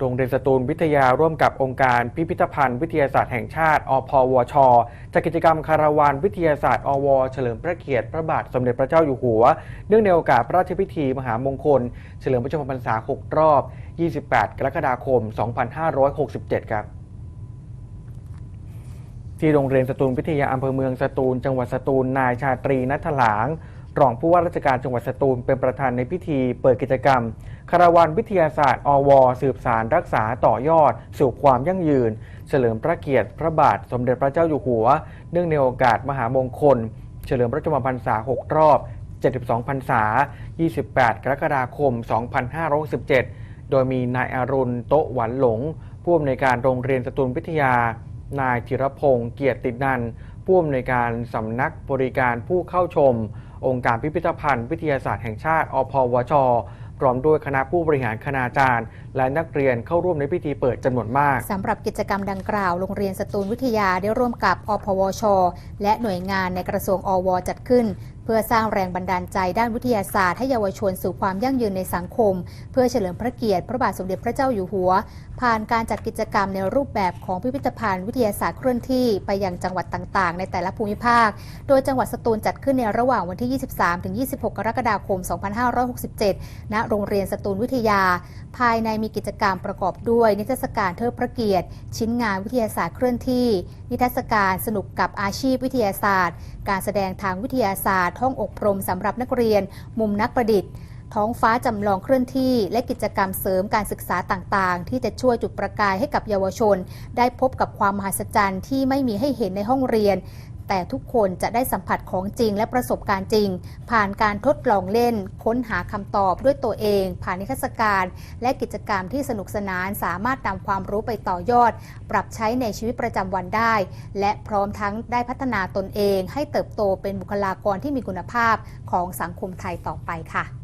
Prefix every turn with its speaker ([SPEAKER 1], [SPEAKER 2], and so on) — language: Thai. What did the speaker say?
[SPEAKER 1] โรงเรียนสตูลวิทยาร่วมกับองค์การพิพิธภัณฑ์วิทยาศาสตร์แห่งชาติ อพวช จัดกิจกรรมคาราวานวิทยาศาสตร์ อว เฉลิมพระเกียรติพระบาทสมเด็จพระเจ้าอยู่หัว เนื่องในโอกาสพระราชพิธีมหามงคล เฉลิมพระชนมพรรษา 6 รอบ 28 กรกฎาคม 2567 ครับที่โรงเรียนสตูลวิทยาอำเภอเมืองสตูล จังหวัดสตูล นายชาตรีนัทหลาง รองผู้ว่าราชการจังหวัดสตูลเป็นประธานในพิธีเปิดกิจกรรม คาราวานวิทยาศาสตร์อว สืบสารรักษาต่อยอด สู่ความยั่งยืน เฉลิมพระเกียรติพระบาทสมเด็จพระเจ้าอยู่หัว เนื่องในโอกาสมหามงคล เฉลิมพระชนมพรรษา 6 รอบ 72 พรรษา 28 กรกฎาคม 2567 โดยมีนายอารุณโตหวันหลง ผู้อำนวยการโรงเรียนสตูลวิทยา นายธีรพงศ์เกียรตินันผู้อำนวยการสำนักบริการผู้เข้าชม องค์การพิพิธภัณฑ์ วิทยาศาสตร์แห่งชาติ อพวช พร้อมด้วยคณะผู้บริหารคณาจารย์ และนักเรียนเข้าร่วมในพิธีเปิดจำนวนมาก
[SPEAKER 2] สำหรับกิจกรรมดังกล่าว โรงเรียนสตูลวิทยาได้ร่วมกับอพวช และหน่วยงานในกระทรวงอวจัดขึ้น พื่อสร้างแรงบันดาลใจด้านวิทยาศาสตร์ให้เยาวชนสู่ความยั่งยืนในสังคม เพื่อเฉลิมพระเกียรติพระบาทสมเด็จพระเจ้าอยู่หัว ผ่านการจัดกิจกรรมในรูปแบบของพิพิธภัณฑ์วิทยาศาสตร์เคลื่อนที่ไปยังจังหวัดต่างๆ ในแต่ละภูมิภาค โดยจังหวัดสตูลจัดขึ้นในระหว่างวันที่ 23ถึง26 กรกฎาคม 2567 ณ โรงเรียนสตูลวิทยา ภายในมีกิจกรรมประกอบด้วย นิทรรศการเทิดพระเกียรติ ชิ้นงานวิทยาศาสตร์เคลื่อนที่ นิทรรศการสนุกกับอาชีพวิทยาศาสตร์ การแสดงทางวิทยาศาสตร์ห้องอบรมสำหรับนักเรียน มุมนักประดิษฐ์ ท้องฟ้าจำลองเคลื่อนที่ และกิจกรรมเสริมการศึกษาต่างๆ ที่จะช่วยจุดประกายให้กับเยาวชน ได้พบกับความมหัศจรรย์ที่ไม่มีให้เห็นในห้องเรียน แต่ทุกคนจะได้สัมผัสของจริงและประสบการณ์จริง ผ่านการทดลองเล่น ค้นหาคำตอบด้วยตัวเอง ผ่านนิทรรศการ และกิจกรรมที่สนุกสนานสามารถนำความรู้ไปต่อยอด ปรับใช้ในชีวิตประจำวันได้ และพร้อมทั้งได้พัฒนาตนเอง ให้เติบโตเป็นบุคลากรที่มีคุณภาพของสังคมไทยต่อไปค่ะ